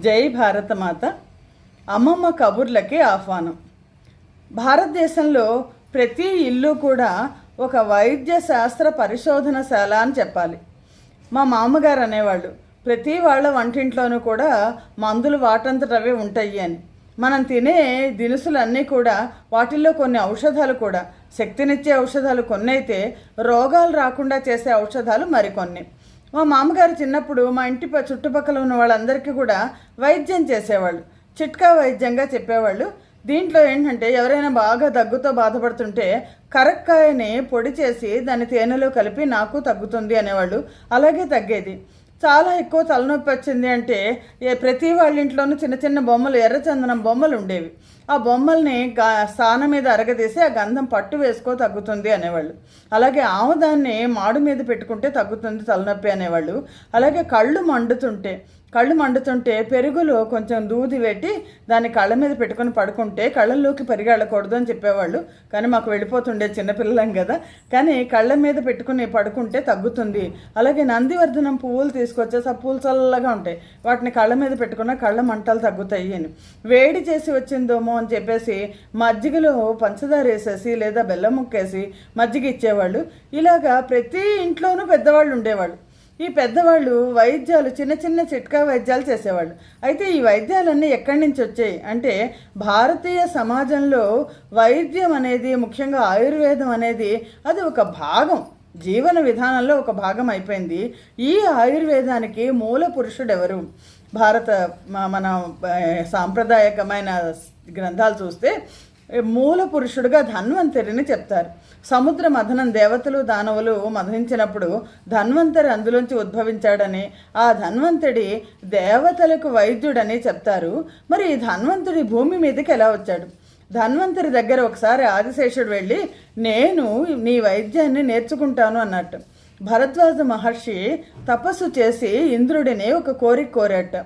జై భారతమాత. అమ్మమ్మ కబుర్లకి ఆహ్వానం. భారతదేశంలో ప్రతి ఇల్లు కూడా ఒక వైద్య శాస్త్ర పరిశోధనశాల అని చెప్పాలి. మా మామగారు అనేవాళ్ళు ప్రతి వాళ్ళ వంటింట్లోనూ కూడా మందులు వాటంతటవే ఉంటాయి అని. మనం తినే దినుసులన్నీ కూడా వాటిల్లో కొన్ని ఔషధాలు కూడా శక్తినిచ్చే ఔషధాలు కొన్ని అయితే రోగాలు రాకుండా చేసే ఔషధాలు మరికొన్ని. మా మామగారు చిన్నప్పుడు మా ఇంటి చుట్టుపక్కల ఉన్న వాళ్ళందరికీ కూడా వైద్యం చేసేవాళ్ళు. చిట్కా వైద్యంగా చెప్పేవాళ్ళు. దీంట్లో ఏంటంటే ఎవరైనా బాగా దగ్గుతో బాధపడుతుంటే కరక్కాయని పొడి చేసి దాన్ని తేనెలో కలిపి నాకు తగ్గుతుంది అనేవాళ్ళు. అలాగే తగ్గేది. చాలా ఎక్కువ తలనొప్పి వచ్చింది అంటే ప్రతి వాళ్ళ ఇంట్లోనూ చిన్న చిన్న బొమ్మలు ఎర్రచందనం బొమ్మలు ఉండేవి. ఆ బొమ్మల్ని గా స్థానం మీద అరగదీసి ఆ గంధం పట్టు వేసుకో తగ్గుతుంది అనేవాళ్ళు. అలాగే ఆముదాన్ని మాడు మీద పెట్టుకుంటే తగ్గుతుంది తలనొప్పి అనేవాళ్ళు. అలాగే కళ్ళు మండుతుంటే కళ్ళు మండుతుంటే పెరుగులో కొంచెం దూది పెట్టి దాన్ని కళ్ళ మీద పెట్టుకొని పడుకుంటే కళ్ళల్లోకి పరిగెళ్ళకూడదు అని చెప్పేవాళ్ళు. కానీ మాకు వెళ్ళిపోతుండే చిన్నపిల్లలం కదా. కానీ కళ్ళ మీద పెట్టుకుని పడుకుంటే తగ్గుతుంది. అలాగే నందివర్ధనం పువ్వులు తీసుకొచ్చేసి ఆ పూలు చల్లగా ఉంటాయి. వాటిని కళ్ళ మీద పెట్టుకున్న కళ్ళ మంటలు తగ్గుతాయి అని. వేడి చేసి వచ్చిందేమో అని చెప్పేసి మజ్జిగలో పంచదార వేసేసి లేదా బెల్లం ముక్కేసి మజ్జిగ ఇచ్చేవాళ్ళు. ఇలాగా ప్రతి ఇంట్లోనూ పెద్దవాళ్ళు ఉండేవాళ్ళు. ఈ పెద్దవాళ్ళు వైద్యాలు చిన్న చిన్న చిట్కా వైద్యాలు చేసేవాళ్ళు. అయితే ఈ వైద్యాలన్నీ ఎక్కడి నుంచి వచ్చాయి? అంటే భారతీయ సమాజంలో వైద్యం అనేది ముఖ్యంగా ఆయుర్వేదం అనేది అది ఒక భాగం. జీవన విధానంలో ఒక భాగం అయిపోయింది. ఈ ఆయుర్వేదానికి మూల పురుషుడు ఎవరు భారత మ- మన సాంప్రదాయకమైన గ్రంథాలు చూస్తే మూల పురుషుడుగా ధన్వంతరిని చెప్తారు. సముద్ర మథనం దేవతలు దానవులు మథనించినప్పుడు ధన్వంతరి అందులోంచి ఉద్భవించాడని ఆ ధన్వంతుడి దేవతలకు వైద్యుడని చెప్తారు. మరి ఈ ధన్వంతుడి భూమి మీదకి ఎలా వచ్చాడు? ధన్వంతరి దగ్గర ఒకసారి ఆదిశేషుడు వెళ్ళి నేను నీ వైద్యాన్ని నేర్చుకుంటాను అన్నట్టు. భరద్వాజ మహర్షి తపస్సు చేసి ఇంద్రుడిని ఒక కోరిక కోరాట.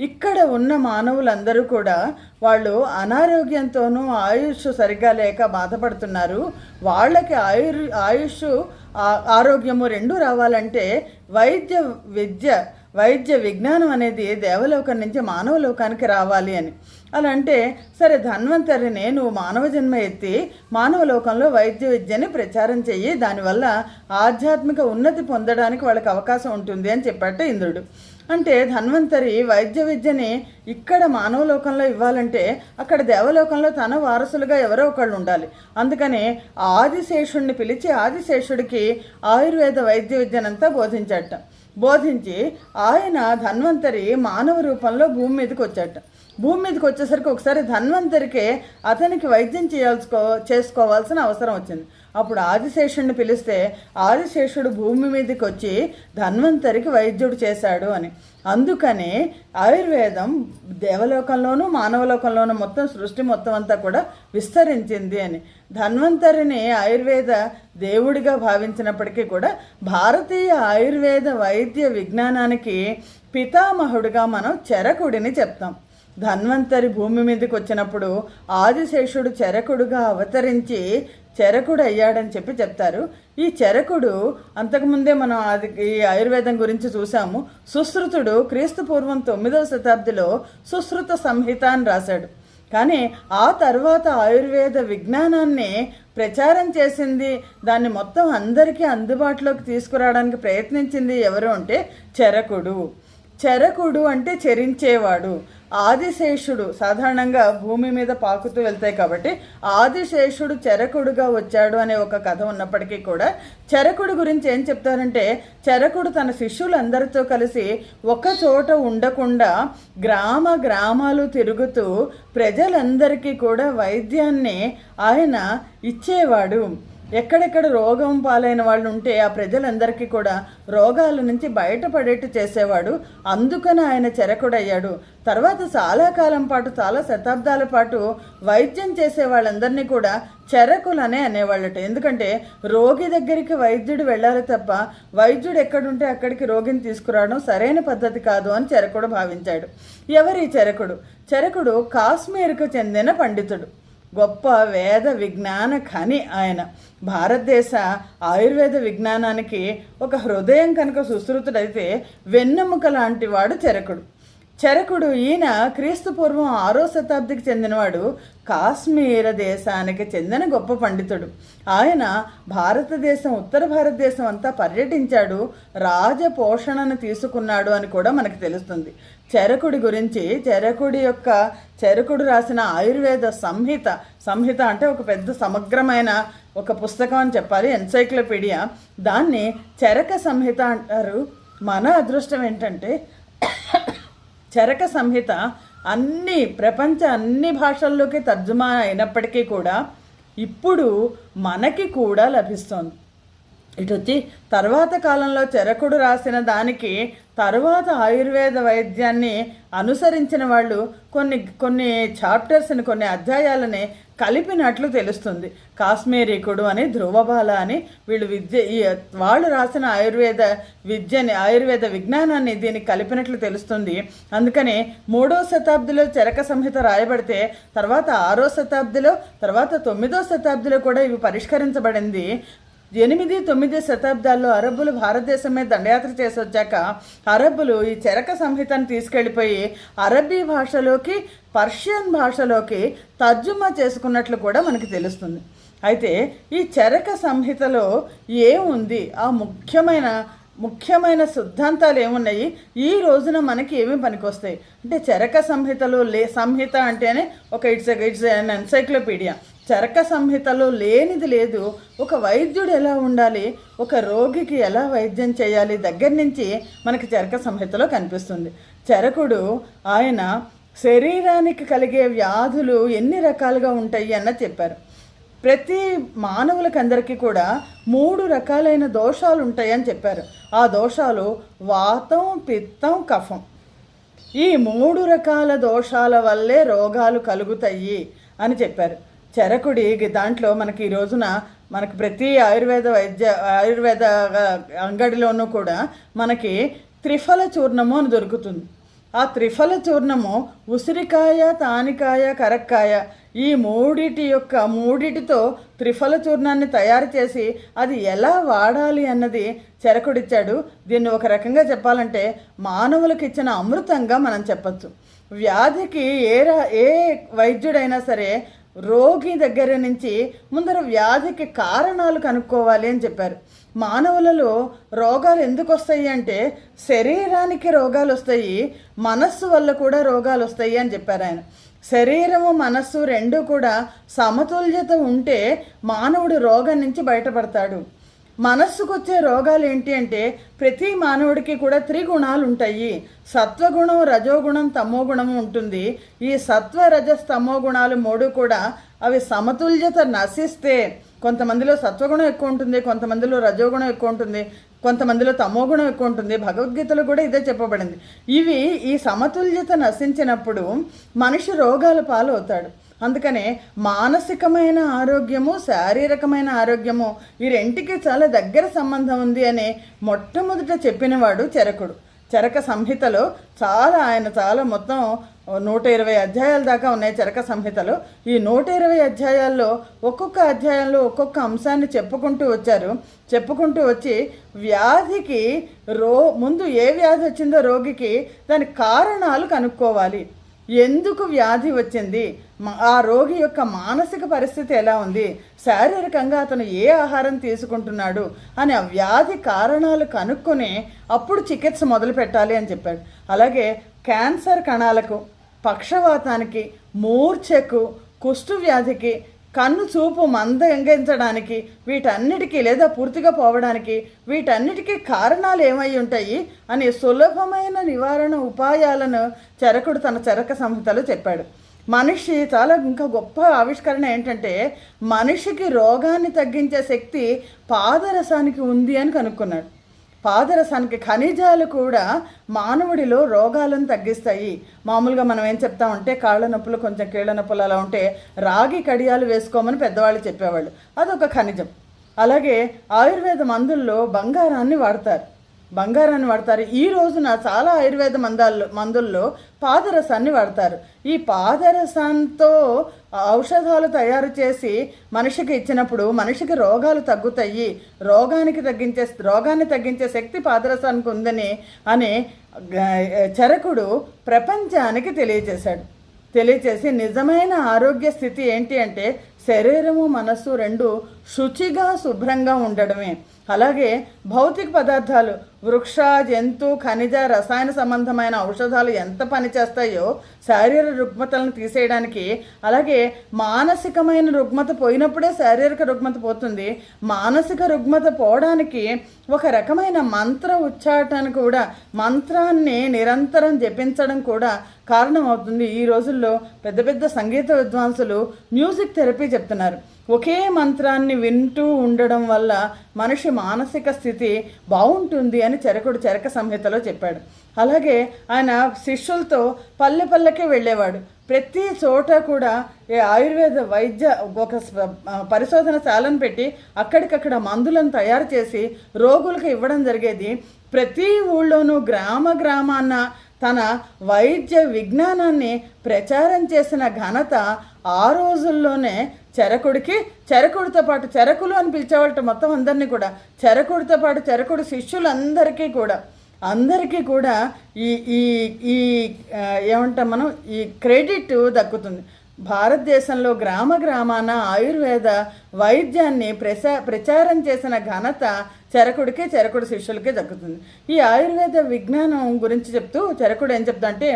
ఇక్కడ ఉన్న మానవులందరూ కూడా వాళ్ళు అనారోగ్యంతోనూ ఆయుష్ సరిగ్గా లేక బాధపడుతున్నారు. వాళ్ళకి ఆయుర్ ఆయుష్ ఆ- ఆరోగ్యము రెండూ రావాలంటే వైద్య విద్య వైద్య విజ్ఞానం అనేది దేవలోకం నుంచి మానవ లోకానికి రావాలి అని. అలా అంటే సరే ధన్వంతరిని నువ్వు మానవ జన్మ ఎత్తి మానవ లోకంలో వైద్య విద్యని ప్రచారం చెయ్యి. దానివల్ల ఆధ్యాత్మిక ఉన్నతి పొందడానికి వాళ్ళకి అవకాశం ఉంటుంది అని చెప్పాట ఇంద్రుడు. అంటే ధన్వంతరి వైద్య విద్యని ఇక్కడ మానవ లోకంలో ఇవ్వాలంటే అక్కడ దేవలోకంలో తన వారసులుగా ఎవరో ఒకళ్ళు ఉండాలి. అందుకని ఆదిశేషుడిని పిలిచి ఆదిశేషుడికి ఆయుర్వేద వైద్య విద్యనంతా బోధించట. బోధించి ఆయన ధన్వంతరి మానవ రూపంలో భూమి మీదకి వచ్చాట. భూమి మీదకి వచ్చేసరికి ఒకసారి ధన్వంతరికే అతనికి వైద్యం చేయాల్సుకో చేసుకోవాల్సిన అవసరం వచ్చింది. అప్పుడు ఆదిశేషుడిని పిలిస్తే ఆదిశేషుడు భూమి మీదకి వచ్చి ధన్వంతరికి వైద్యుడు చేశాడు అని. అందుకని ఆయుర్వేదం దేవలోకంలోనూ మానవలోకంలోనూ మొత్తం సృష్టి మొత్తం అంతా కూడా విస్తరించింది అని. ధన్వంతరిని ఆయుర్వేద దేవుడిగా భావించినప్పటికీ కూడా భారతీయ ఆయుర్వేద వైద్య విజ్ఞానానికి పితామహుడిగా మనం చెరకుడిని చెప్తాం. ధన్వంతరి భూమి మీదకి వచ్చినప్పుడు ఆదిశేషుడు చెరకుడుగా అవతరించి చెరకుడు అయ్యాడని చెప్పి చెప్తారు. ఈ చెరకుడు అంతకుముందే మనం అది ఈ ఆయుర్వేదం గురించి చూసాము. సుశ్రుతుడు క్రీస్తు పూర్వం తొమ్మిదవ శతాబ్దిలో సుశ్రుత సంహిత అని రాశాడు. కానీ ఆ తర్వాత ఆయుర్వేద విజ్ఞానాన్ని ప్రచారం చేసింది దాన్ని మొత్తం అందరికీ అందుబాటులోకి తీసుకురావడానికి ప్రయత్నించింది ఎవరు అంటే చెరకుడు. చెరకుడు అంటే చరించేవాడు. ఆదిశేషుడు సాధారణంగా భూమి మీద పాకుతూ వెళ్తాయి కాబట్టి ఆదిశేషుడు చరకుడుగా వచ్చాడు అనే ఒక కథ ఉన్నప్పటికీ కూడా చరకుడు గురించి ఏం చెప్తారంటే చరకుడు తన శిష్యులందరితో కలిసి ఒక చోట ఉండకుండా గ్రామ గ్రామాలు తిరుగుతూ ప్రజలందరికీ కూడా వైద్యాన్ని ఆయన ఇచ్చేవాడు. ఎక్కడెక్కడ రోగం పాలైన వాళ్ళు ఉంటే ఆ ప్రజలందరికీ కూడా రోగాల నుంచి బయటపడేట్టు చేసేవాడు. అందుకని ఆయన చెరకుడయ్యాడు. తర్వాత చాలా కాలం పాటు చాలా శతాబ్దాల పాటు వైద్యం చేసే వాళ్ళందరినీ కూడా చెరకులనే అనేవాళ్ళట. ఎందుకంటే రోగి దగ్గరికి వైద్యుడు వెళ్ళాలి తప్ప వైద్యుడు ఎక్కడుంటే అక్కడికి రోగిని తీసుకురావడం సరైన పద్ధతి కాదు అని చెరకుడు భావించాడు. ఎవరి చెరకుడు? చెరకుడు కాశ్మీర్కు చెందిన పండితుడు. గొప్ప వేద విజ్ఞాన ఖని ఆయన. భారతదేశ ఆయుర్వేద విజ్ఞానానికి ఒక హృదయం కనుక సుశ్రుతుడైతే వెన్నెముక లాంటి వాడు చెరకుడు. చెరకుడు ఈయన క్రీస్తు పూర్వం ఆరో శతాబ్దికి చెందినవాడు కాశ్మీర దేశానికి చెందిన గొప్ప పండితుడు. ఆయన భారతదేశం ఉత్తర భారతదేశం అంతా పర్యటించాడు రాజపోషణను తీసుకున్నాడు అని కూడా మనకు తెలుస్తుంది. చెరకుడి గురించి చెరకుడి యొక్క చెరకుడు రాసిన ఆయుర్వేద సంహిత సంహిత అంటే ఒక పెద్ద సమగ్రమైన ఒక పుస్తకం అని చెప్పాలి ఎన్సైక్లోపీడియా. దాన్ని చెరక సంహిత అంటారు. మన అదృష్టం ఏంటంటే చెరక సంహిత అన్ని ప్రపంచ అన్ని భాషల్లోకి తర్జుమా అయినప్పటికీ కూడా ఇప్పుడు మనకి కూడా లభిస్తోంది. ఇటు వచ్చి తర్వాత కాలంలో చెరకుడు రాసిన దానికి తరువాత ఆయుర్వేద వైద్యాన్ని అనుసరించిన వాళ్ళు కొన్ని కొన్ని చాప్టర్స్ని కొన్ని అధ్యాయాలని కలిపినట్లు తెలుస్తుంది. కాశ్మీరీకుడు అని ధ్రువబాల అని వీళ్ళు విద్య వాళ్ళు రాసిన ఆయుర్వేద విద్యని ఆయుర్వేద విజ్ఞానాన్ని దీనికి కలిపినట్లు తెలుస్తుంది. అందుకని మూడో శతాబ్దిలో చరక సంహిత రాయబడితే తర్వాత ఆరో శతాబ్దిలో తర్వాత తొమ్మిదో శతాబ్దిలో కూడా ఇవి పరిష్కరించబడింది. ఎనిమిది తొమ్మిది శతాబ్దాల్లో అరబ్బులు భారతదేశం మీద దండయాత్ర చేసి వచ్చాక అరబ్బులు ఈ చెరక సంహితను తీసుకెళ్ళిపోయి అరబ్బీ భాషలోకి పర్షియన్ భాషలోకి తర్జుమా చేసుకున్నట్లు కూడా మనకి తెలుస్తుంది. అయితే ఈ చెరక సంహితలో ఏముంది? ఆ ముఖ్యమైన ముఖ్యమైన సిద్ధాంతాలు ఏమున్నాయి? ఈ రోజున మనకి ఏమేమి పనికొస్తాయి. అంటే చరక సంహితలు లే సంహిత అంటేనే ఒక it's it's an encyclopedia. Charaka సంహితలో లేనిది లేదు. ఒక వైద్యుడు ఎలా ఉండాలి? ఒక రోగికి ఎలా వైద్యం చేయాలి? దగ్గర నుంచి మనకి చరక సంహితలో కనిపిస్తుంది. చరకుడు ఆయన శరీరానికి కలిగే వ్యాధులు ఎన్ని రకాలుగా ఉంటాయి అన్న చెప్పారు. ప్రతి మానవులకందరికీ కూడా మూడు రకాలైన దోషాలు ఉంటాయని చెప్పారు. ఆ దోషాలు వాతం పిత్తం కఫం. ఈ మూడు రకాల దోషాల వల్లే రోగాలు కలుగుతాయి అని చెప్పారు. చెరకుడి దాంట్లో మనకి ఈ రోజున మనకి ప్రతి ఆయుర్వేద వైద్య ఆయుర్వేద అంగడిలోనూ కూడా మనకి త్రిఫల చూర్ణము అని దొరుకుతుంది. ఆ త్రిఫల చూర్ణము ఉసిరికాయ తానికాయ కరక్కాయ ఈ మూడిటి యొక్క మూడిటితో త్రిఫల చూర్ణాన్ని తయారు చేసి అది ఎలా వాడాలి అన్నది చెరకుడిచ్చాడు. దీన్ని ఒక రకంగా చెప్పాలంటే మానవులకు ఇచ్చిన అమృతంగా మనం చెప్పచ్చు. వ్యాధికి ఏ ఏ వైద్యుడైనా సరే రోగి దగ్గర నుంచి ముందర వ్యాధికి కారణాలు కనుక్కోవాలి అని చెప్పారు. మానవులలో రోగాలు ఎందుకు వస్తాయి అంటే శరీరానికి రోగాలు వస్తాయి మనస్సు వల్ల కూడా రోగాలు వస్తాయి అని చెప్పారు ఆయన. శరీరము మనస్సు రెండు కూడా సమతుల్యత ఉంటే మానవుడు రోగం నుంచి బయటపడతాడు. మనస్సుకు వచ్చే రోగాలు ఏంటి అంటే ప్రతి మానవుడికి కూడా త్రిగుణాలు ఉంటాయి సత్వగుణం రజోగుణం తమోగుణం ఉంటుంది. ఈ సత్వ రజస్ తమో గుణాలు మూడు కూడా అవి సమతుల్యత నశిస్తే కొంతమందిలో సత్వగుణం ఎక్కువ ఉంటుంది కొంతమందిలో రజోగుణం ఎక్కువ ఉంటుంది కొంతమందిలో తమోగుణం ఎక్కువ ఉంటుంది. భగవద్గీతలో కూడా ఇదే చెప్పబడింది. ఇవి ఈ సమతుల్యత నశించినప్పుడు మనిషి రోగాల పాలు అవుతాడు అందుకనే మానసికమైన ఆరోగ్యము శారీరకమైన ఆరోగ్యము ఈ రెంటికి చాలా దగ్గర సంబంధం ఉంది అని మొట్టమొదట చెప్పినవాడు చరకుడు. చరక సంహితలో చాలా ఆయన చాలా మొత్తం నూట ఇరవై అధ్యాయాల దాకా ఉన్నాయి చరక సంహితలో. ఈ నూట ఇరవై అధ్యాయాల్లో ఒక్కొక్క అధ్యాయంలో ఒక్కొక్క అంశాన్ని చెప్పుకుంటూ వచ్చారు. చెప్పుకుంటూ వచ్చి వ్యాధికి రో ముందు ఏ వ్యాధి వచ్చిందో రోగికి దాని కారణాలు కనుక్కోవాలి. ఎందుకు వ్యాధి వచ్చింది? ఆ రోగి యొక్క మానసిక పరిస్థితి ఎలా ఉంది? శారీరకంగా అతను ఏ ఆహారం తీసుకుంటున్నాడు? అని ఆ వ్యాధి కారణాలు కనుక్కొని అప్పుడు చికిత్స మొదలు పెట్టాలి అని చెప్పాడు. అలాగే క్యాన్సర్ కణాలకు పక్షవాతానికి మూర్ఛకు కుష్టు వ్యాధికి కన్ను చూపు మందగించడానికి వీటన్నిటికీ లేదా పూర్తిగా పోవడానికి వీటన్నిటికీ కారణాలు ఏమై ఉంటాయి అని సులభమైన నివారణ ఉపాయాలను చరకుడు తన చరక సంహితలో చెప్పాడు. మనిషి చాలా ఇంకా గొప్ప ఆవిష్కరణ ఏంటంటే మనిషికి రోగాన్ని తగ్గించే శక్తి పాదరసానికి ఉంది అని కనుక్కున్నాడు. పాదరసానికి ఖనిజాలు కూడా మానవుడిలో రోగాలను తగ్గిస్తాయి. మామూలుగా మనం ఏం చెప్తా ఉంటే కాళ్ళ నొప్పులు కొంచెం కీళ్ళ నొప్పులు అలా ఉంటే రాగి కడియాలు వేసుకోమని పెద్దవాళ్ళు చెప్పేవాళ్ళు. అదొక ఖనిజం. అలాగే ఆయుర్వేద మందుల్లో బంగారాన్ని వాడతారు. బంగారాన్ని వాడతారు. ఈ రోజున చాలా ఆయుర్వేద మందాల్లో మందుల్లో పాదరసాన్ని వాడతారు. ఈ పాదరసంతో ఔషధాలు తయారు చేసి మనిషికి ఇచ్చినప్పుడు మనిషికి రోగాలు తగ్గుతాయి. రోగానికి తగ్గించే రోగాన్ని తగ్గించే శక్తి పాదరసానికి ఉందని అని చరకుడు ప్రపంచానికి తెలియజేశాడు. తెలియచేసి నిజమైన ఆరోగ్య స్థితి ఏంటి అంటే శరీరము మనస్సు రెండు శుచిగా శుభ్రంగా ఉండడమే. అలాగే భౌతిక పదార్థాలు వృక్ష జంతు ఖనిజ రసాయన సంబంధమైన ఔషధాలు ఎంత పనిచేస్తాయో శారీరక రుగ్మతలను తీసేయడానికి అలాగే మానసికమైన రుగ్మత పోయినప్పుడే శారీరక రుగ్మత పోతుంది. మానసిక రుగ్మత పోవడానికి ఒక రకమైన మంత్ర ఉచ్చాటన కూడా మంత్రాన్ని నిరంతరం జపించడం కూడా కారణమవుతుంది. ఈ రోజుల్లో పెద్ద పెద్ద సంగీత విద్వాంసులు మ్యూజిక్ థెరపీ చెప్తున్నారు. ఒకే మంత్రాన్ని వింటూ ఉండడం వల్ల మనిషి మానసిక స్థితి బాగుంటుంది అని చెరకుడు చరక సంహితలో చెప్పాడు. అలాగే ఆయన శిష్యులతో పల్లె పల్లెకే వెళ్ళేవాడు. ప్రతి చోట కూడా ఈ ఆయుర్వేద వైద్య ఒక పరిశోధనశాలను పరిశోధన శాలను పెట్టి అక్కడికక్కడ మందులను తయారు చేసి రోగులకు ఇవ్వడం జరిగేది. ప్రతి ఊళ్ళోనూ గ్రామ గ్రామాన తన వైద్య విజ్ఞానాన్ని ప్రచారం చేసిన ఘనత ఆ రోజుల్లోనే చెరకుడికి చెరకుడితో పాటు చెరకులు అని పిలిచేవాళ్ళ మొత్తం అందరినీ కూడా. చెరకుడితో పాటు చెరకుడు శిష్యులందరికీ కూడా. అందరికీ కూడా ఈ ఈ ఈ ఏమంటాం మనం ఈ క్రెడిట్ దక్కుతుంది. భారతదేశంలో గ్రామ గ్రామాన ఆయుర్వేద వైద్యాన్ని ప్రసా ప్రచారం చేసిన ఘనత చెరకుడికి చెరకుడు శిష్యులకే దక్కుతుంది. ఈ ఆయుర్వేద విజ్ఞానం గురించి చెప్తూ చెరకుడు ఏం చెప్తా అంటే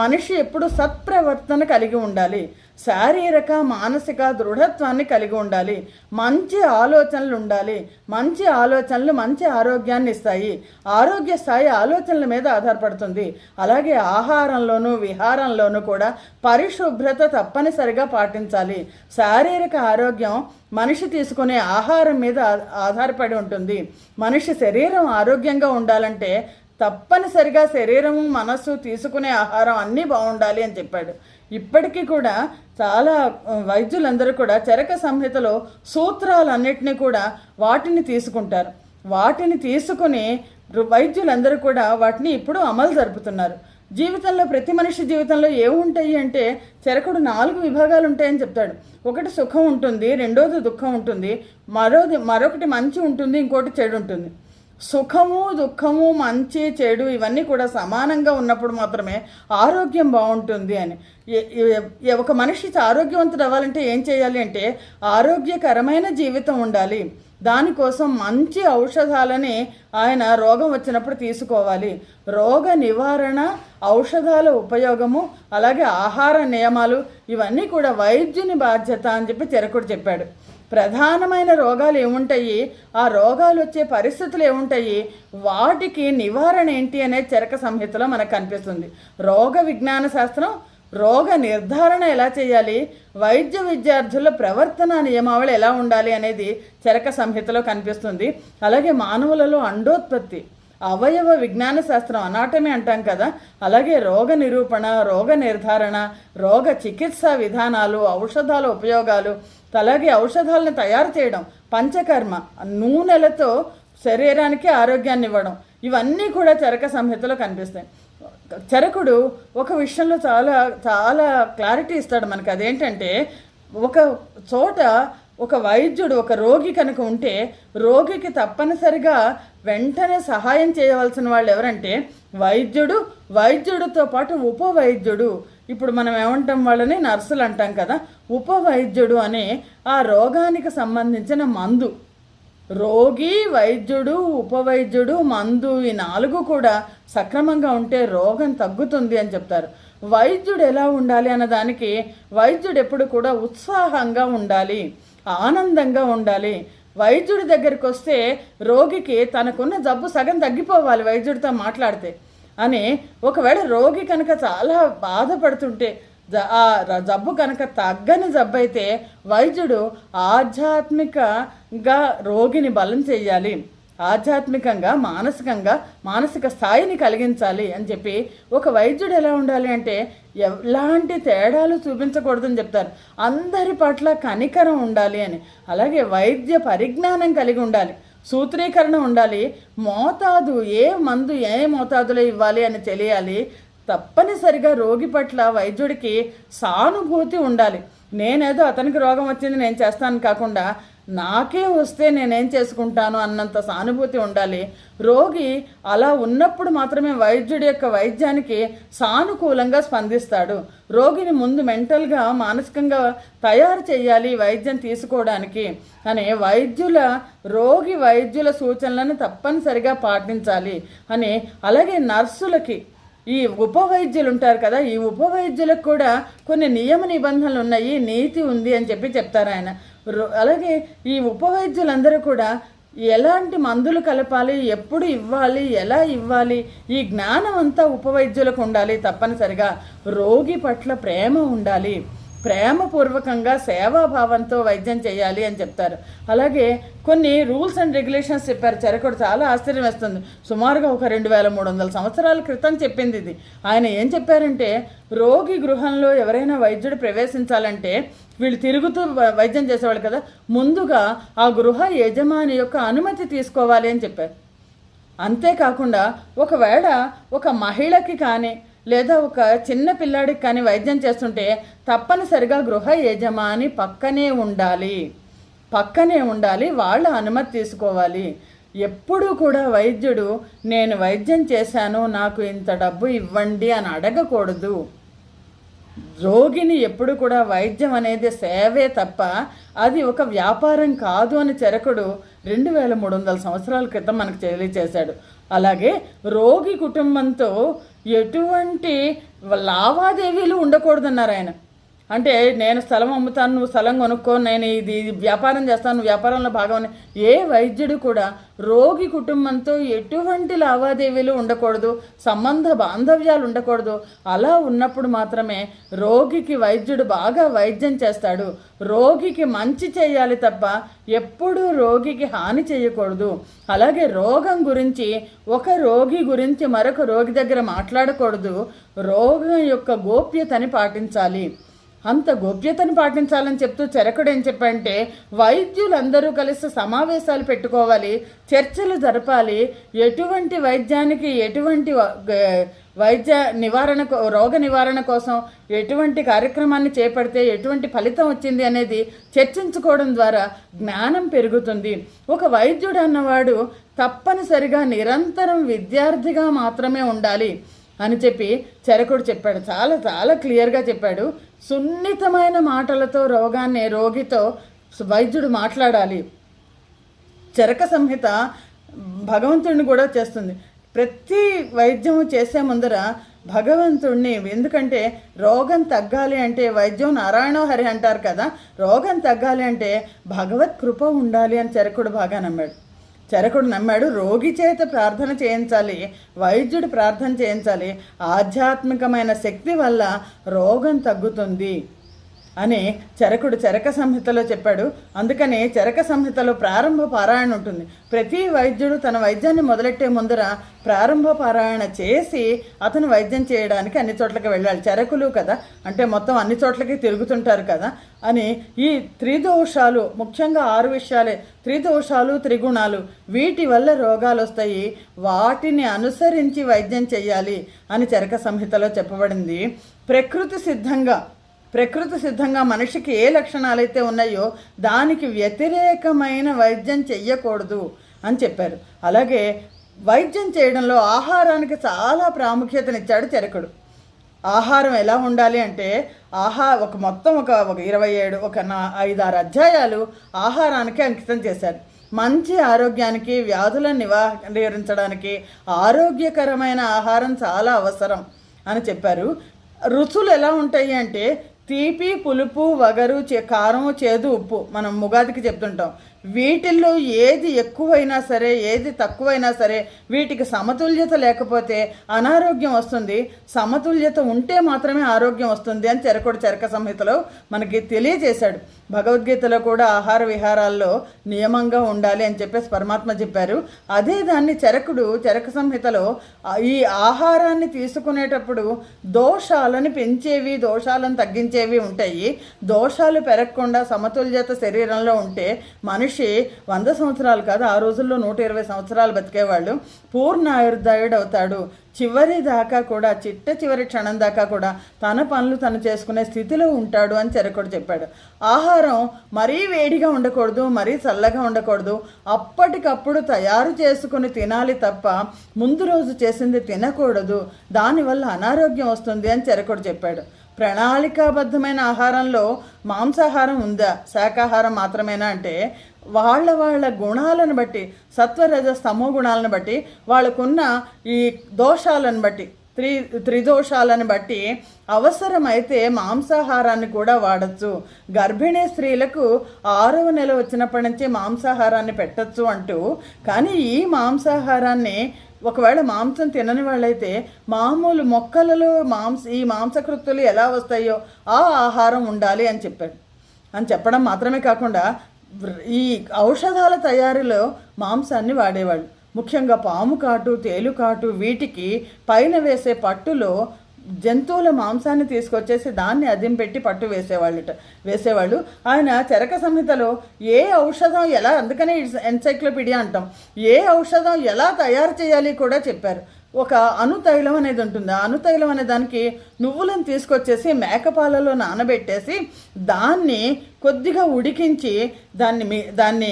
మనిషి ఎప్పుడు సత్ప్రవర్తన కలిగి ఉండాలి. శారీరక మానసిక దృఢత్వాన్ని కలిగి ఉండాలి. మంచి ఆలోచనలు ఉండాలి. మంచి ఆలోచనలు మంచి ఆరోగ్యాన్ని ఇస్తాయి. ఆరోగ్య స్థాయి ఆలోచనల మీద ఆధారపడుతుంది. అలాగే ఆహారంలోనూ విహారంలోనూ కూడా పరిశుభ్రత తప్పనిసరిగా పాటించాలి. శారీరక ఆరోగ్యం మనిషి తీసుకునే ఆహారం మీద ఆధారపడి ఉంటుంది. మనిషి శరీరం ఆరోగ్యంగా ఉండాలంటే తప్పనిసరిగా శరీరము మనస్సు తీసుకునే ఆహారం అన్నీ బాగుండాలి అని చెప్పాడు. ఇప్పటికీ కూడా చాలా వైద్యులందరూ కూడా చరక సంహితలో సూత్రాలన్నిటినీ కూడా వాటిని తీసుకుంటారు. వాటిని తీసుకుని వైద్యులందరూ కూడా వాటిని ఇప్పుడు అమలు జరుపుతున్నారు. జీవితంలో ప్రతి మనిషి జీవితంలో ఏముంటాయి అంటే చెరకుడు నాలుగు విభాగాలు ఉంటాయని చెప్తాడు. ఒకటి సుఖం ఉంటుంది రెండోది దుఃఖం ఉంటుంది మరోది మరొకటి మంచి ఉంటుంది ఇంకోటి చెడు ఉంటుంది. సుఖము దుఃఖము మంచి చెడు ఇవన్నీ కూడా సమానంగా ఉన్నప్పుడు మాత్రమే ఆరోగ్యం బాగుంటుంది అని. ఒక మనిషి ఆరోగ్యవంతుడు అవ్వాలంటే ఏం చేయాలి అంటే ఆరోగ్యకరమైన జీవితం ఉండాలి. దానికోసం మంచి ఔషధాలని ఆయన రోగం వచ్చినప్పుడు తీసుకోవాలి. రోగ నివారణ ఔషధాల ఉపయోగము అలాగే ఆహార నియమాలు ఇవన్నీ కూడా వైద్యుని బాధ్యత అని చెప్పి చెరకుడు చెప్పాడు. ప్రధానమైన రోగాలు ఏముంటాయి? ఆ రోగాలు వచ్చే పరిస్థితులు ఏముంటాయి? వాటికి నివారణ ఏంటి అనే చరక సంహితలో మనకు కనిపిస్తుంది. రోగ విజ్ఞాన శాస్త్రం రోగ నిర్ధారణ ఎలా చేయాలి? వైద్య విద్యార్థుల ప్రవర్తన నియమావళి ఎలా ఉండాలి అనేది చరక సంహితలో కనిపిస్తుంది. అలాగే మానవులలో అండోత్పత్తి అవయవ విజ్ఞాన శాస్త్రం అనాటమీ అంటాం కదా? అలాగే రోగ నిరూపణ రోగ నిర్ధారణ రోగ చికిత్సా విధానాలు ఔషధాల ఉపయోగాలు అలాగే ఔషధాలను తయారు చేయడం పంచకర్మ నూనెలతో శరీరానికి ఆరోగ్యాన్ని ఇవ్వడం ఇవన్నీ కూడా చరక సంహితలో కనిపిస్తాయి. చరకుడు ఒక విషయంలో చాలా చాలా క్లారిటీ ఇస్తాడు మనకు. అదేంటంటే ఒక చోట ఒక వైద్యుడు ఒక రోగి కనుక ఉంటే రోగికి తప్పనిసరిగా వెంటనే సహాయం చేయవలసిన వాళ్ళు ఎవరంటే వైద్యుడు వైద్యుడితో పాటు ఉపవైద్యుడు. ఇప్పుడు మనం ఏమంటాం వాళ్ళని నర్సులు అంటాం కదా ఉపవైద్యుడు అనే ఆ రోగానికి సంబంధించిన మందు. రోగి వైద్యుడు ఉపవైద్యుడు మందు ఈ నాలుగు కూడా సక్రమంగా ఉంటే రోగం తగ్గుతుంది అని చెప్తారు. వైద్యుడు ఎలా ఉండాలి అన్న దానికి వైద్యుడు ఎప్పుడు కూడా ఉత్సాహంగా ఉండాలి ఆనందంగా ఉండాలి. వైద్యుడి దగ్గరికి వస్తే రోగికి తనకున్న జబ్బు సగం తగ్గిపోవాలి వైద్యుడితో మాట్లాడితే. అని ఒకవేళ రోగి కనుక చాలా బాధపడుతుంటే జ- ఆ జబ్బు కనుక తగ్గని జబ్బు అయితే వైద్యుడు ఆధ్యాత్మికంగా రోగిని బలం చేయాలి. ఆధ్యాత్మికంగా మానసికంగా మానసిక స్థాయిని కలిగించాలి అని చెప్పి ఒక వైద్యుడు ఎలా ఉండాలి అంటే ఎలాంటి తేడాలు చూపించకూడదని చెప్తారు. అందరి పట్ల కనికరం ఉండాలి అని. అలాగే వైద్య పరిజ్ఞానం కలిగి ఉండాలి. సూత్రీకరణ ఉండాలి. మోతాదు ఏ మందు ఏ మోతాదులో ఇవ్వాలి అని తెలియాలి. తప్పనిసరిగా రోగి పట్ల వైద్యుడికి సానుభూతి ఉండాలి. నేనేదో అతనికి రోగం వచ్చింది నేను చేస్తాను కాకుండా నాకే వస్తే నేనేం చేసుకుంటాను అన్నంత సానుభూతి ఉండాలి. రోగి అలా ఉన్నప్పుడు మాత్రమే వైద్యుడి యొక్క వైద్యానికి సానుకూలంగా స్పందిస్తాడు. రోగిని ముందు మెంటల్గా మానసికంగా తయారు చేయాలి వైద్యం తీసుకోవడానికి అనే వైద్యుల రోగి వైద్యుల సూచనలను తప్పనిసరిగా పాటించాలి అని అలాగే నర్సులకి ఈ ఉపవైద్యులు ఉంటారు కదా ఈ ఉపవైద్యులకు కూడా కొన్ని నియమ నిబంధనలు ఉన్నాయి నీతి ఉంది అని చెప్పి చెప్తారు ఆయన. అలాగే ఈ ఉపవైద్యులందరూ కూడా ఎలాంటి మందులు కలపాలి ఎప్పుడు ఇవ్వాలి ఎలా ఇవ్వాలి ఈ జ్ఞానం అంతా ఉపవైద్యులకు ఉండాలి తప్పనిసరిగా. రోగి పట్ల ప్రేమ ఉండాలి. ప్రేమపూర్వకంగా సేవాభావంతో వైద్యం చేయాలి అని చెప్తారు. అలాగే కొన్ని రూల్స్ అండ్ రెగ్యులేషన్స్ చెప్పారు. చెరకుడు చాలా ఆశ్చర్యం వేస్తుంది. సుమారుగా ఒక రెండు వేల మూడు వందల సంవత్సరాల క్రితం చెప్పింది ఇది. ఆయన ఏం చెప్పారంటే రోగి గృహంలో ఎవరైనా వైద్యుడు ప్రవేశించాలంటే వీళ్ళు తిరుగుతూ వైద్యం చేసేవాళ్ళు కదా. ముందుగా ఆ గృహ యజమాని యొక్క అనుమతి తీసుకోవాలి అని చెప్పారు. అంతేకాకుండా ఒకవేళ ఒక మహిళకి కానీ లేదా ఒక చిన్న పిల్లాడికి కానీ వైద్యం చేస్తుంటే తప్పనిసరిగా గృహ యజమాని పక్కనే ఉండాలి. పక్కనే ఉండాలి వాళ్ళ అనుమతి తీసుకోవాలి. ఎప్పుడూ కూడా వైద్యుడు నేను వైద్యం చేశాను నాకు ఇంత డబ్బు ఇవ్వండి అని అడగకూడదు. రోగిని ఎప్పుడు కూడా వైద్యం అనేది సేవే తప్ప అది ఒక వ్యాపారం కాదు అని చెరకుడు రెండు వేల మూడు వందల సంవత్సరాల క్రితం మనకు తెలియచేశాడు. అలాగే రోగి కుటుంబంతో ఎటువంటి లావాదేవీలు ఉండకూడదన్నారు ఆయన. అంటే నేను స్థలం అమ్ముతాను నువ్వు స్థలం కొనుక్కో నేను ఇది వ్యాపారం చేస్తాను వ్యాపారంలో భాగం ఏ వైద్యుడు కూడా రోగి కుటుంబంతో ఎటువంటి లావాదేవీలు ఉండకూడదు సంబంధ బాంధవ్యాలు ఉండకూడదు. అలా ఉన్నప్పుడు మాత్రమే రోగికి వైద్యుడు బాగా వైద్యం చేస్తాడు. రోగికి మంచి చేయాలి తప్ప ఎప్పుడూ రోగికి హాని చేయకూడదు. అలాగే రోగం గురించి ఒక రోగి గురించి మరొక రోగి దగ్గర మాట్లాడకూడదు. రోగం యొక్క గోప్యతని పాటించాలి. అంత గోప్యతను పాటించాలని చెప్తూ చెరకుడు ఏం చెప్పంటే వైద్యులందరూ కలిసి సమావేశాలు పెట్టుకోవాలి చర్చలు జరపాలి ఎటువంటి వైద్యానికి ఎటువంటి వైద్య నివారణ కో- రోగ నివారణ కోసం ఎటువంటి కార్యక్రమాన్ని చేపడితే ఎటువంటి ఫలితం వచ్చింది అనేది చర్చించుకోవడం ద్వారా జ్ఞానం పెరుగుతుంది. ఒక వైద్యుడు అన్నవాడు తప్పనిసరిగా నిరంతరం విద్యార్థిగా మాత్రమే ఉండాలి అని చెప్పి చెరకుడు చెప్పాడు. చాలా చాలా క్లియర్గా చెప్పాడు. సున్నితమైన మాటలతో రోగాన్ని రోగితో వైద్యుడు మాట్లాడాలి. చరక సంహిత భగవంతుడిని కూడా చేస్తుంది. ప్రతి వైద్యము చేసే ముందర భగవంతుణ్ణి ఎందుకంటే రోగం తగ్గాలి అంటే వైద్యం నారాయణ హరి అంటారు కదా రోగం తగ్గాలి అంటే భగవత్ కృప ఉండాలి అని చరకుడు బాగా నమ్మాడు. చరకుడు నమ్మాడు రోగి చేత ప్రార్థన చేయించాలి వైద్యుడు ప్రార్థన చేయించాలి. ఆధ్యాత్మికమైన శక్తి వల్ల రోగం తగ్గుతుంది. అని చరకుడు చరక సంహితలో చెప్పాడు. అందుకని చరక సంహితలో ప్రారంభ పారాయణ ఉంటుంది. ప్రతి వైద్యుడు తన వైద్యాన్ని మొదలెట్టే ముందర ప్రారంభ పారాయణ చేసి అతను వైద్యం చేయడానికి అన్ని చోట్లకి వెళ్ళాలి. చరకులు కదా అంటే మొత్తం అన్ని చోట్లకి తిరుగుతుంటారు కదా అని ఈ త్రిదోషాలు ముఖ్యంగా ఆరు విషయాలే త్రిదోషాలు త్రిగుణాలు వీటి వల్ల రోగాలు వస్తాయి. వాటిని అనుసరించి వైద్యం చేయాలి అని చరక సంహితలో చెప్పబడింది. ప్రకృతి సిద్ధంగా ప్రకృతి సిద్ధంగా మనిషికి ఏ లక్షణాలైతే ఉన్నాయో దానికి వ్యతిరేకమైన వైద్యం చెయ్యకూడదు అని చెప్పారు. అలాగే వైద్యం చేయడంలో ఆహారానికి చాలా ప్రాముఖ్యతనిచ్చాడు చరకుడు. ఆహారం ఎలా ఉండాలి అంటే ఆహా ఒక మొత్తం ఒక ఒక ఇరవై ఏడు ఒక నా ఐదారు అధ్యాయాలు ఆహారానికి అంకితం చేశారు. మంచి ఆరోగ్యానికి వ్యాధులను నివారించడానికి ఆరోగ్యకరమైన ఆహారం చాలా అవసరం అని చెప్పారు. రుచులు ఎలా ఉంటాయి అంటే తీపి పులుపు వగరు చే కారం చేదు ఉప్పు. మనం ముగాదికి చెప్తుంటాం. వీటిల్లో ఏది ఎక్కువైనా సరే ఏది తక్కువైనా సరే వీటికి సమతుల్యత లేకపోతే అనారోగ్యం వస్తుంది. సమతుల్యత ఉంటే మాత్రమే ఆరోగ్యం వస్తుంది అని చెరకుడు చెరక సంహితలో మనకి తెలియజేశాడు. భగవద్గీతలో కూడా ఆహార విహారాల్లో నియమంగా ఉండాలి అని చెప్పేసి పరమాత్మ చెప్పారు. అదే దాన్ని చెరకుడు చరక సంహితలో ఈ ఆహారాన్ని తీసుకునేటప్పుడు దోషాలను పెంచేవి దోషాలను తగ్గించేవి ఉంటాయి. దోషాలు పెరగకుండా సమతుల్యత శరీరంలో ఉంటే మనిషి మనిషి వంద సంవత్సరాలు కాదు ఆ రోజుల్లో నూట ఇరవై సంవత్సరాలు బతికేవాళ్ళు. పూర్ణ ఆయుర్దాయుడు అవుతాడు చివరి దాకా కూడా చిట్ట చివరి క్షణం దాకా కూడా తన పనులు తను చేసుకునే స్థితిలో ఉంటాడు అని చెరకుడు చెప్పాడు. ఆహారం మరీ వేడిగా ఉండకూడదు మరీ చల్లగా ఉండకూడదు. అప్పటికప్పుడు తయారు చేసుకుని తినాలి తప్ప ముందు రోజు చేసింది తినకూడదు. దానివల్ల అనారోగ్యం వస్తుంది అని చెరకుడు చెప్పాడు. ప్రణాళికాబద్ధమైన ఆహారంలో మాంసాహారం ఉందా? శాకాహారం మాత్రమేనా అంటే వాళ్ళ వాళ్ళ గుణాలను బట్టి సత్వరజ స్తమో గుణాలను బట్టి వాళ్ళకున్న ఈ దోషాలను బట్టి త్రి త్రిదోషాలను బట్టి అవసరమైతే మాంసాహారాన్ని కూడా వాడచ్చు. గర్భిణీ స్త్రీలకు ఆరవ నెల వచ్చినప్పటి నుంచి మాంసాహారాన్ని పెట్టచ్చు అంటూ కానీ ఈ మాంసాహారాన్ని ఒకవేళ మాంసం తినని వాళ్ళైతే మామూలు మొక్కలలో మాంస ఈ మాంసకృత్తులు ఎలా వస్తాయో ఆ ఆహారం ఉండాలి అని చెప్పాడు అని చెప్పడం మాత్రమే కాకుండా ఈ ఔషధాల తయారీలో మాంసాన్ని వాడేవాళ్ళు. ముఖ్యంగా పాము కాటు తేలు కాటు వీటికి పైన వేసే పట్టులో జంతువుల మాంసాన్ని తీసుకొచ్చేసి దాన్ని అదిం పెట్టి పట్టు వేసేవాళ్ళట వేసేవాళ్ళు. ఆయన చరక సంహితలో ఏ ఔషధం ఎలా అందుకనే ఎన్సైక్లోపీడియా అంటాం. ఏ ఔషధం ఎలా తయారు చేయాలి కూడా చెప్పారు. ఒక అనుతైలం అనేది ఉంటుంది. ఆ అనుతైలం అనే దానికి నువ్వులను తీసుకొచ్చేసి మేకపాలలో నానబెట్టేసి దాన్ని కొద్దిగా ఉడికించి దాన్ని మీ దాన్ని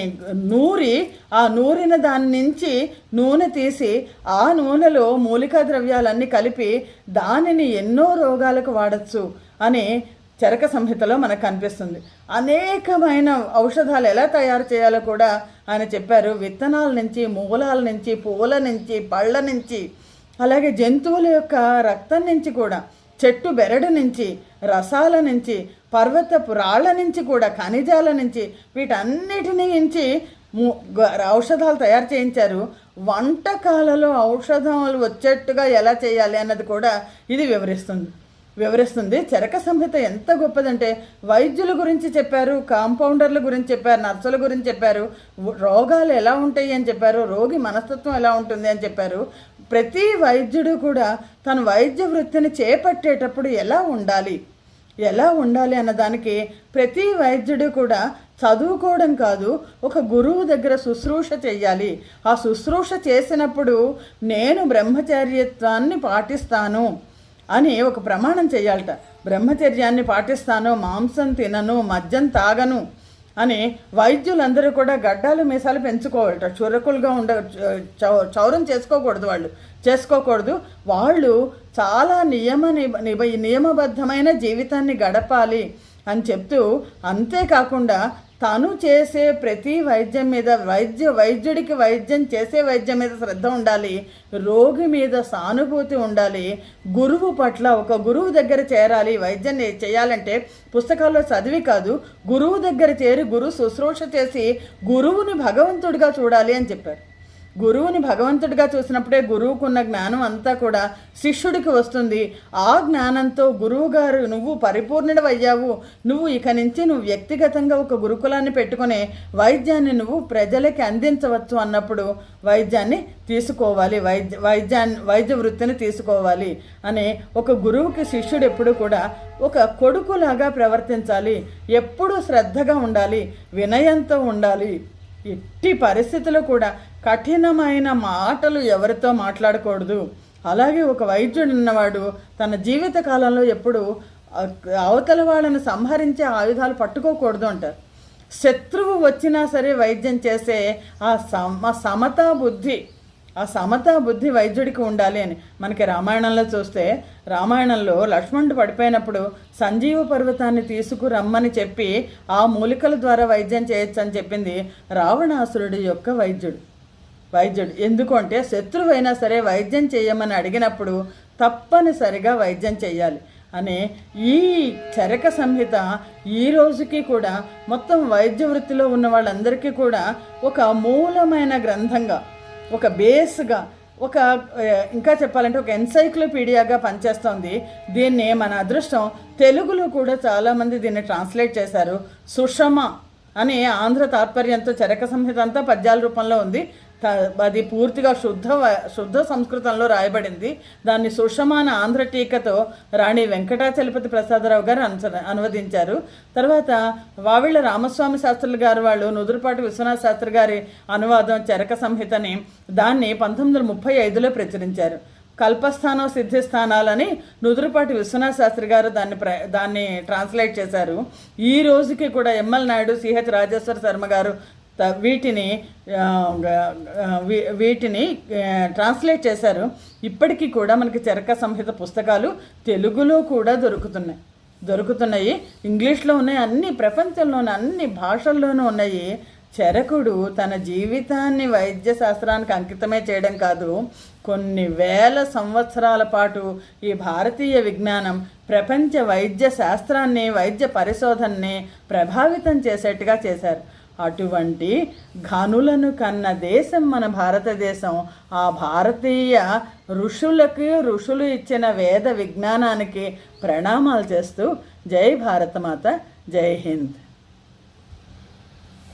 నూరి ఆ నూరిన దాని నుంచి నూనె తీసి ఆ నూనెలో మూలికా ద్రవ్యాలన్నీ కలిపి దానిని ఎన్నో రోగాలకు వాడచ్చు అని చరక సంహితలో మనకు కనిపిస్తుంది. అనేకమైన ఔషధాలు ఎలా తయారు చేయాలో కూడా ఆయన చెప్పారు. విత్తనాల నుంచి మూలాల నుంచి పూల నుంచి పళ్ళ నుంచి అలాగే జంతువుల యొక్క రక్తం నుంచి కూడా చెట్టు బెరడు నుంచి రసాల నుంచి పర్వతపు రాళ్ళ నుంచి కూడా ఖనిజాల నుంచి వీటన్నిటిని నుంచి ఔషధాలు తయారు చేయించారు. వంటకాలలో ఔషధాలు వచ్చేట్టుగా ఎలా చేయాలి అన్నది కూడా ఇది వివరిస్తుంది. వివరిస్తుంది. చరక సంహిత ఎంత గొప్పదంటే వైద్యుల గురించి చెప్పారు కాంపౌండర్ల గురించి చెప్పారు నర్సుల గురించి చెప్పారు రోగాలు ఎలా ఉంటాయి అని చెప్పారు రోగి మనస్తత్వం ఎలా ఉంటుంది అని చెప్పారు. ప్రతి వైద్యుడు కూడా తన వైద్య వృత్తిని చేపట్టేటప్పుడు ఎలా ఉండాలి? ఎలా ఉండాలి అన్నదానికి ప్రతి వైద్యుడు కూడా చదువుకోవడం కాదు ఒక గురువు దగ్గర శుశ్రూష చేయాలి ఆ శుశ్రూష చేసినప్పుడు నేను బ్రహ్మచర్యత్వాన్ని పాటిస్తాను అని ఒక ప్రమాణం చేయాలట బ్రహ్మచర్యాన్ని పాటిస్తాను మాంసం తినను మద్యం తాగను అని వైద్యులందరూ కూడా గడ్డాలు మీసాలు పెంచుకోవాలట. చురకులుగా ఉండ చౌరం చేసుకోకూడదు వాళ్ళు. చేసుకోకూడదు. వాళ్ళు చాలా నియమ నిబ- నియమబద్ధమైన జీవితాన్ని గడపాలి అని చెప్తూ అంతేకాకుండా తను చేసే ప్రతి వైద్యం మీద వైద్య వైద్యుడికి వైద్యం చేసే వైద్యం మీద శ్రద్ధ ఉండాలి రోగి మీద సానుభూతి ఉండాలి గురువు పట్ల ఒక గురువు దగ్గర చేరాలి వైద్యం చేయాలంటే పుస్తకాల్లో చదివి కాదు గురువు దగ్గర చేరి గురువు శుశ్రూష చేసి గురువుని భగవంతుడిగా చూడాలి అని చెప్పారు గురువుని భగవంతుడిగా చూసినప్పుడే గురువుకున్న జ్ఞానం అంతా కూడా శిష్యుడికి వస్తుంది. ఆ జ్ఞానంతో గురువుగారు నువ్వు పరిపూర్ణుడు అయ్యావు నువ్వు ఇక నుంచి నువ్వు వ్యక్తిగతంగా ఒక గురుకులాన్ని పెట్టుకునే వైద్యాన్ని నువ్వు ప్రజలకి అందించవచ్చు అన్నప్పుడు వైద్యాన్ని తీసుకోవాలి. వైద్య వైద్యాన్ని వైద్య వృత్తిని తీసుకోవాలి అనే ఒక గురువుకి శిష్యుడు ఎప్పుడు కూడా ఒక కొడుకులాగా ప్రవర్తించాలి. ఎప్పుడూ శ్రద్ధగా ఉండాలి. వినయంతో ఉండాలి. ఎట్టి పరిస్థితుల్లో కూడా కఠినమైన మాటలు ఎవరితో మాట్లాడకూడదు. అలాగే ఒక వైద్యుడు ఉన్నవాడు తన జీవిత కాలంలో ఎప్పుడు అవతల వాళ్ళను సంహరించే ఆయుధాలు పట్టుకోకూడదు అంటారు శత్రువు వచ్చినా సరే వైద్యం చేసే ఆ సమ సమతా బుద్ధి ఆ సమతా బుద్ధి వైద్యుడికి ఉండాలి అని. మనకి రామాయణంలో చూస్తే రామాయణంలో లక్ష్మణుడు పడిపోయినప్పుడు సంజీవ పర్వతాన్ని తీసుకురమ్మని చెప్పి ఆ మూలికల ద్వారా వైద్యం చేయొచ్చు అని చెప్పింది రావణాసురుడి యొక్క వైద్యుడు. వైద్యుడు. ఎందుకంటే శత్రువైనా సరే వైద్యం చేయమని అడిగినప్పుడు తప్పనిసరిగా వైద్యం చేయాలి. అనే ఈ చరక సంహిత ఈ రోజుకి కూడా మొత్తం వైద్య వృత్తిలో ఉన్న వాళ్ళందరికీ కూడా ఒక మూలమైన గ్రంథంగా ఒక బేస్గా ఒక ఇంకా చెప్పాలంటే ఒక ఎన్సైక్లోపీడియాగా పనిచేస్తోంది. దీన్ని మన అదృష్టం. తెలుగులో కూడా చాలామంది దీన్ని ట్రాన్స్లేట్ చేశారు. సుషమ అనే ఆంధ్ర తాత్పర్యంతో చరక సంహిత అంతా పద్యాల రూపంలో ఉంది. అది పూర్తిగా శుద్ధ శుద్ధ సంస్కృతంలో రాయబడింది. దాన్ని సుషమాన ఆంధ్ర టీకతో రాణి వెంకటాచలపతి ప్రసాదరావు గారు అను అనువదించారు. తర్వాత వావిళ్ళ రామస్వామి శాస్త్రులు గారు వాళ్ళు నుదురుపాటి విశ్వనాథ శాస్త్రి గారి అనువాదం చరక సంహితని దాన్ని పంతొమ్మిది వందల ముప్పై ఐదులో ప్రచురించారు. కల్పస్థానం సిద్ధిస్థానాలని నుదురుపాటి విశ్వనాథ శాస్త్రి గారు దాన్ని ప్ర దాన్ని ట్రాన్స్లేట్ చేశారు. ఈ రోజుకి కూడా M L Naidu C H Rajeshwara Sharma garu వీటిని వీటిని ట్రాన్స్లేట్ చేశారు. ఇప్పటికీ కూడా మనకి చరక సంహిత పుస్తకాలు తెలుగులో కూడా దొరుకుతున్నాయి. దొరుకుతున్నాయి. ఇంగ్లీష్లో ఉన్నాయి. అన్ని ప్రపంచంలోని అన్ని భాషల్లోనూ ఉన్నాయి. చరకుడు తన జీవితాన్ని వైద్య శాస్త్రానికి అంకితమే చేయడం కాదు కొన్ని వేల సంవత్సరాల పాటు ఈ భారతీయ విజ్ఞానం ప్రపంచ వైద్య శాస్త్రాన్ని వైద్య పరిశోధనని ప్రభావితం చేసేట్టుగా చేశారు. అటువంటి ఘనులను కన్న దేశం మన భారతదేశం. ఆ భారతీయ ఋషులకు ఋషులు ఇచ్చిన వేద విజ్ఞానానికి ప్రణామాలు చేస్తూ జై భారతమాత జై హింద్.